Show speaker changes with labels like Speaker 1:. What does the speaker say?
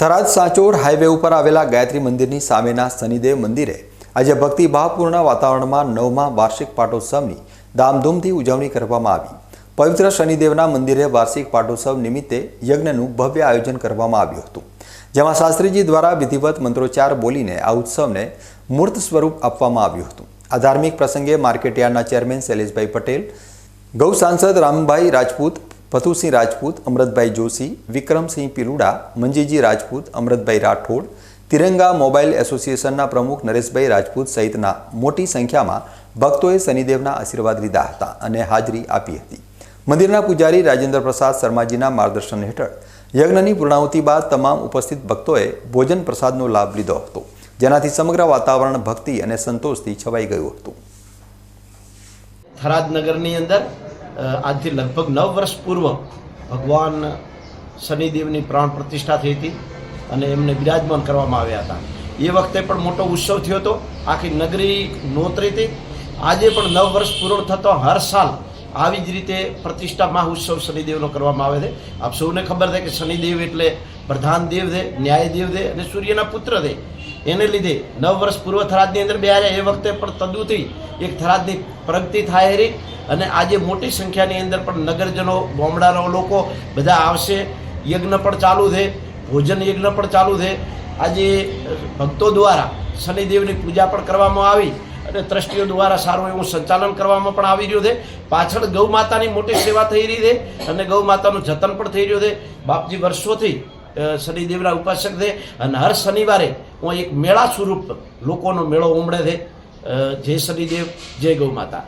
Speaker 1: Tharad Sanchore highway ઉપર આવેલા ગાયત્રી મંદિરની સામેના શનિદેવ મંદિરે આજે ભક્તિભાવપૂર્ણ વાતાવરણમાં નવમા વાર્ષિક પાટોત્સવની ધામધૂમથી ઉજવણી કરવામાં આવી. પવિત્ર શનિદેવના મંદિરે વાર્ષિક પાટોત્સવ નિમિત્તે યજ્ઞનું ભવ્ય આયોજન કરવામાં આવ્યું હતું. જેમાં શાસ્ત્રીજી દ્વારા વિધિવત મંત્રોચ્ચાર બોલીને આ ઉત્સવને મૂર્ત સ્વરૂપ આપવામાં આવ્યું હતું. આ ધાર્મિક પ્રસંગે માર્કેટયાર્ડના ચેરમેન શૈલેષભાઈ પટેલ, ગૌ સાંસદ રામભાઈ રાજપૂત પથુસિંહ રાજપૂત અમૃતભાઈ જોશી, વિક્રમસિંહ પિલુડા, મંજીજી રાજપૂત અમૃતભાઈ રાઠોડ, તિરંગા મોબાઈલ એસોસિએશનના પ્રમુખ નરેશભાઈ રાજપૂત સહિતના મોટી સંખ્યામાં ભક્તોએ શનિદેવના આશીર્વાદ લીધા હતા અને હાજરી આપી હતી. મંદિરના પૂજારી રાજેન્દ્ર પ્રસાદ શર્માજીના માર્ગદર્શન હેઠળ યજ્ઞની પૂર્ણાહુતિ બાદ તમામ ઉપસ્થિત ભક્તોએ ભોજન પ્રસાદનો લાભ લીધો હતો, જેનાથી સમગ્ર વાતાવરણ ભક્તિ અને સંતોષથી છવાઈ ગયું હતું.
Speaker 2: થરાદ નગરની અંદર આજથી લગભગ નવ વર્ષ પૂર્વ ભગવાન શનિદેવની પ્રાણ પ્રતિષ્ઠા થઈ હતી અને એમને બિરાજમાન કરવામાં આવ્યા હતા. એ વખતે પણ મોટો ઉત્સવ થયો હતો. આખી નગરી નોતરી હતી. આજે પણ નવ વર્ષ પૂર્ણ થતો હર સાલ આવી જ રીતે પ્રતિષ્ઠા મહોત્સવ શનિદેવનો કરવામાં આવે છે. આપ સૌને ખબર છે કે શનિદેવ એટલે પ્રધાન દેવ છે ન્યાય દેવ છે અને સૂર્યના પુત્ર છે. એને લીધે નવ વર્ષ પૂર્વ થરાદની અંદર બે એ વખતે પણ તદુથી એક થરાદની પ્રગતિ થાય રહી અને આજે મોટી સંખ્યાની અંદર પણ નગરજનો, ગામડાના લોકો બધા આવશે. યજ્ઞ પણ ચાલુ છે. ભોજન યજ્ઞ પણ ચાલુ છે. આજે ભક્તો દ્વારા શનિદેવની પૂજા પણ કરવામાં આવી અને ટ્રસ્ટીઓ દ્વારા સારું એવું સંચાલન કરવામાં પણ આવી રહ્યું છે. પાછળ ગૌ માતાની મોટી સેવા થઈ રહી છે અને ગૌ માતાનું જતન પણ થઈ રહ્યું છે. બાપજી વર્ષોથી શનિદેવના ઉપાસક છે અને હર શનિવારે હું એક મેળા સ્વરૂપ લોકોનો મેળો ઉમળે છે. જય શનિદેવ, જય ગૌ માતા.